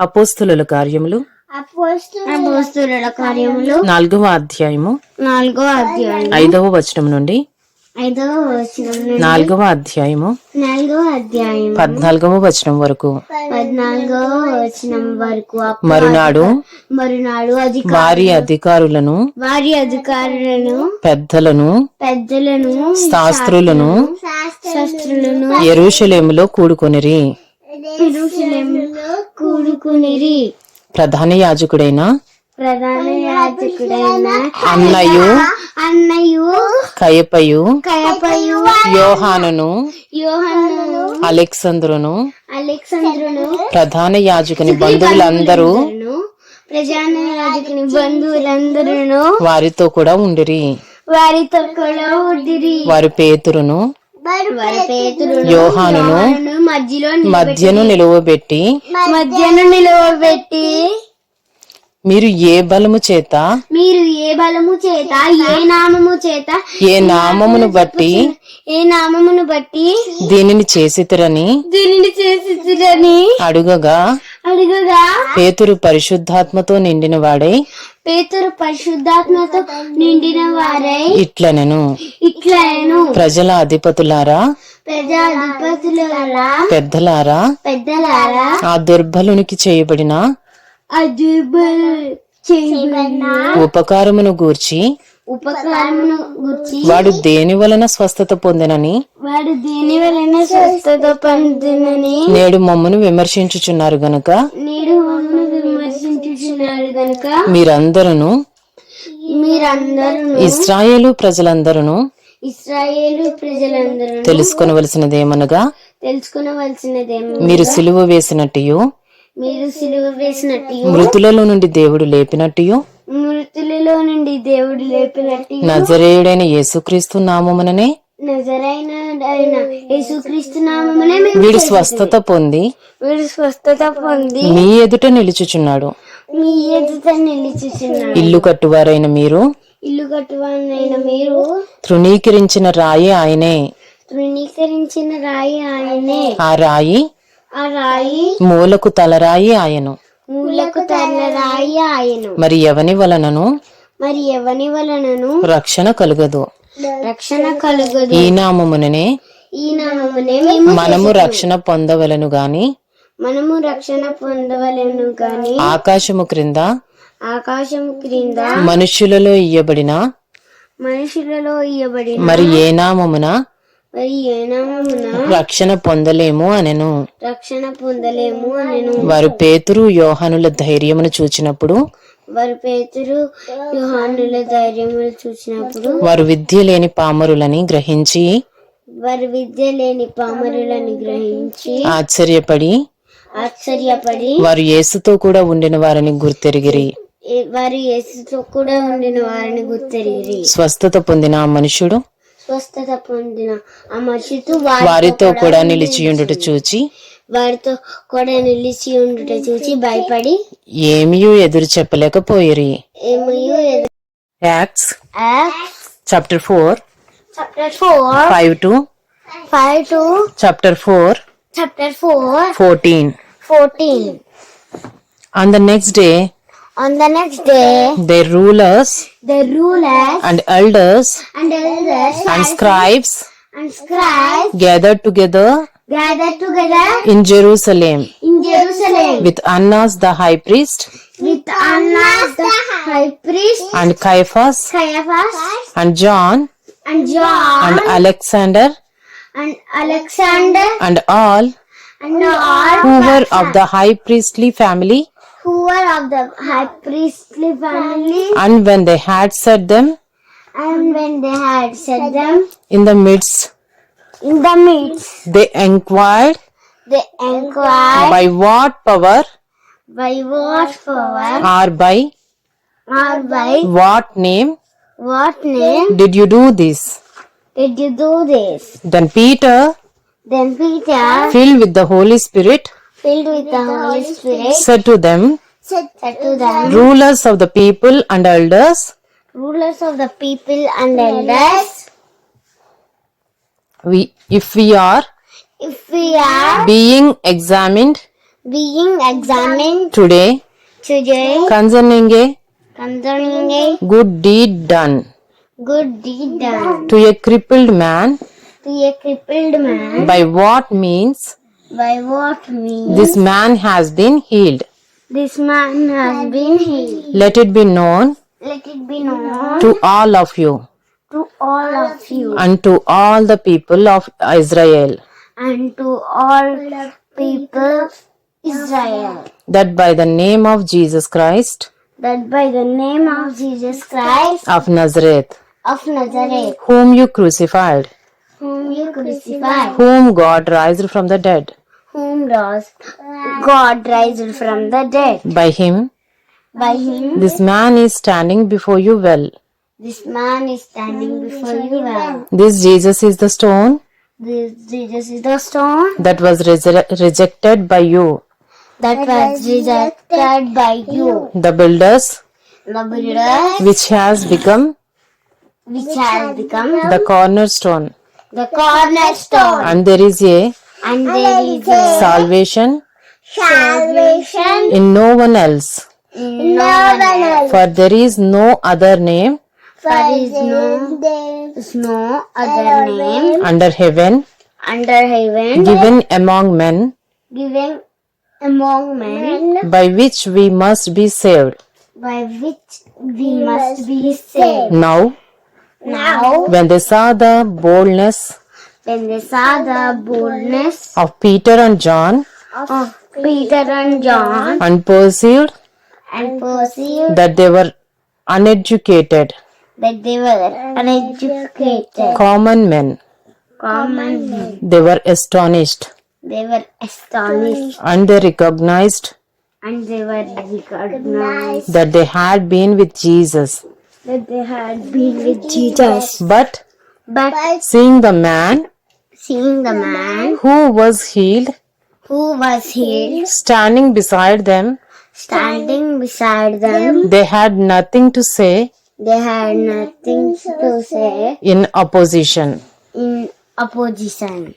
అపోస్తుల కార్యములు. అపోస్తుల కార్యములు. నాలుగవ అధ్యాయము. నాలుగో అధ్యాయం ఐదవ వచనం నుండి. ఐదవ వచనం నుండి. నాలుగవ అధ్యాయము. నాలుగో అధ్యాయం పద్నాలుగవ వచనం వరకు. పద్నాలుగో వచనం వరకు. మరునాడు మరునాడు వారి అధికారులను వారి అధికారులను పెద్దలను పెద్దలను శాస్త్రులను శాస్త్రులను ఎరుషలేములో కూడుకొనిరి. యెరూషలేములో కూడుకునిరి. ప్రధాన యాజకుడైన ప్రధాన యాజకుడైన అన్నయు అన్నయు కయపయు కయపయు యోహానును యోహన్ను అలెక్సంద్రును అలెక్సాంద్రును ప్రధాన యాజకుని బంధువులందరూ ప్రధాన యాజకుని బంధువులందరూ వారితో కూడా ఉండిరి. వారితో కూడా ఉండిరి. వారి పేతురును యోహానును మధ్యలో మధ్యను నిలువబెట్టి మధ్యను నిలవబెట్టి మీరు ఏ బలము చేత? మీరు ఏ బలము చేత ఏ నామము చేత ఏ నామమును బట్టి? ఏ నామమును బట్టి? దీనిని చేసితిరని? దీనిని చేసిరని అడుగగా? అడుగగా? పేతురు పరిశుద్ధాత్మతో నిండిన వాడై? పేతురు పరిశుద్ధాత్మతో నిండిన వారై? ఇట్లనెను. ఇట్లను ప్రజల అధిపతులారా? ప్రజాధిపతులారా పెద్దలారా? పెద్దలారా? ఆ దుర్బలునికి చేయబడిన ఉపకారమును గూర్చి ఉపకారమును గుర్చి వాడు దేని వలన స్వస్థత పొందినని? వాడు దేని వలన స్వస్థత పొందినని? నేడు మమ్మను విమర్శించుచున్నారు గనుక? నేడు మమ్మల్ని విమర్శించుచున్నారు గనుక? మీరందరూ మీరందరూ ఇస్రాయేలు ప్రజలందరూ ఇస్రాయేలు ప్రజలందరూ తెలుసుకొనవలసినదేమనగా? తెలుసుకునవలసినదేమో మీరు సిలువ వేసినట్టు మీరు సిలువ వేసినట్టు మృతులలో నుండి దేవుడు లేపినట్టు మృతులలో నుండి దేవుడు లేపినట్టు నజరేయుడైన యేసుక్రీస్తు నామముననే? నజరైన ఆయన యేసుక్రీస్తు నామమునే మేము వీడు స్వస్థత పొంది? వీడు స్వస్థత పొంది మీ ఎదుట నిలుచుచున్నాడు. మీ ఎదుట నిలిచిచున్నాడు. ఇల్లు కట్టువారైన మీరు? ఇల్లు కట్టువానైన మీరు? తృణీకరించిన రాయి ఆయనే. తృణీకరించిన రాయి ఆయనే. ఆ రాయి మూలకు తలరాయి ఆయను. మూలకు తల్ల రాయి ఆయను. మరి ఎవని వలనను? మరి ఎవని వలనను? రక్షణ కలుగదు. రక్షణ కలుగదు. ఈ నామముననే ఈ నామమునే మేము మనము రక్షణ పొందవలను గాని? మనము రక్షణ పొందవలెను గాని? ఆకాశము క్రింద? ఆకాశం క్రింద? మనుష్యులలో ఇయ్యబడిన? మనుషులలో ఇయ్యబడిన? మరి ఏ నామమున? రక్షణ పొందలేము అనెను. రక్షణ పొందలేము అనెను. వారు పేతురు యోహానుల ధైర్యమును చూచినప్పుడు వారు పేతురు యోహానుల ధైర్యములు చూసినప్పుడు వారు విద్య లేని పామరులని గ్రహించి వారి విద్య లేని పామరులను గ్రహించి ఆశ్చర్యపడి ఆశ్చర్యపడి వారు యేసుతో కూడా ఉండిన వారిని గుర్తెరిగిరి. వారు యేసుతో కూడా ఉండిన వారిని గుర్తెరిగి స్వస్థత పొందిన ఆ మనుషుడు స్వస్థత పొందిన ఆ మనిషితో వారితో కూడా నిలిచియుండుట చూచి. వారితో కూడా నిలిచి ఉండుట చూసి భయపడి ఏమీ ఎదురు చెప్పలేకపోయిరి. Acts chapter four chapter four five two five two chapter four chapter four fourteen fourteen On the next day, On the next day, their rulers the rulers and elders and elders and scribes and scribes gathered together gathered together in Jerusalem in Jerusalem with Annas the high priest with Annas the high priest, and Caiaphas Caiaphas, and John and John, and Alexander and Alexander, and all and all who were of the high priestly family. Who were of the high priestly family. And when they had set them? And when they had set them? In the midst, in the midst, they inquired they inquired by what power? By what power? Or by? Or by what name? what name? Did you do this? did you do this? Then Peter, Then Peter, filled with the Holy Spirit, filled with the Holy Spirit, said to them, said to them, Rulers of the people and elders, rulers of the people and elders, we, if we are if we are being examined being examined today today concerning a concerning a good deed done. good deed done. To a crippled man to a crippled man. by what means by what means? This man has been healed. this man has been healed. Let it be known Let it be known to all of you. to all of you. And to all the people of Israel. And to all people of Israel. That by the name of Jesus Christ. That by the name of Jesus Christ of Nazareth, of Nazareth, whom you crucified, whom you crucified, whom God raised from the dead, whom rose God raised from the dead. by him By him, this man is standing before you well. this man is standing before you well. This Jesus is the stone This Jesus is the stone that was resur- rejected by you, that was rejected by you, the builders, the builders, which has become which has become the cornerstone. The cornerstone. And there is a And there is a salvation. Salvation. In no one else, in no one else. for there is no other name. For is no, there is no other name. under heaven. Under heaven. Given among men. Given among men. By which we must be saved. by which we must be saved. Now, Now, when they saw the boldness. When they saw the boldness. Of Peter and John. Of Peter and John. And perceived and perceived that they were uneducated, that they were uneducated, common men, common men, they were astonished. They were astonished. And they recognized and they were recognized. that they had been with Jesus. That they had been with Jesus. But But seeing the man seeing the man who was healed who was healed standing beside them, standing beside them, they had nothing to say they had nothing to say in opposition. in opposition.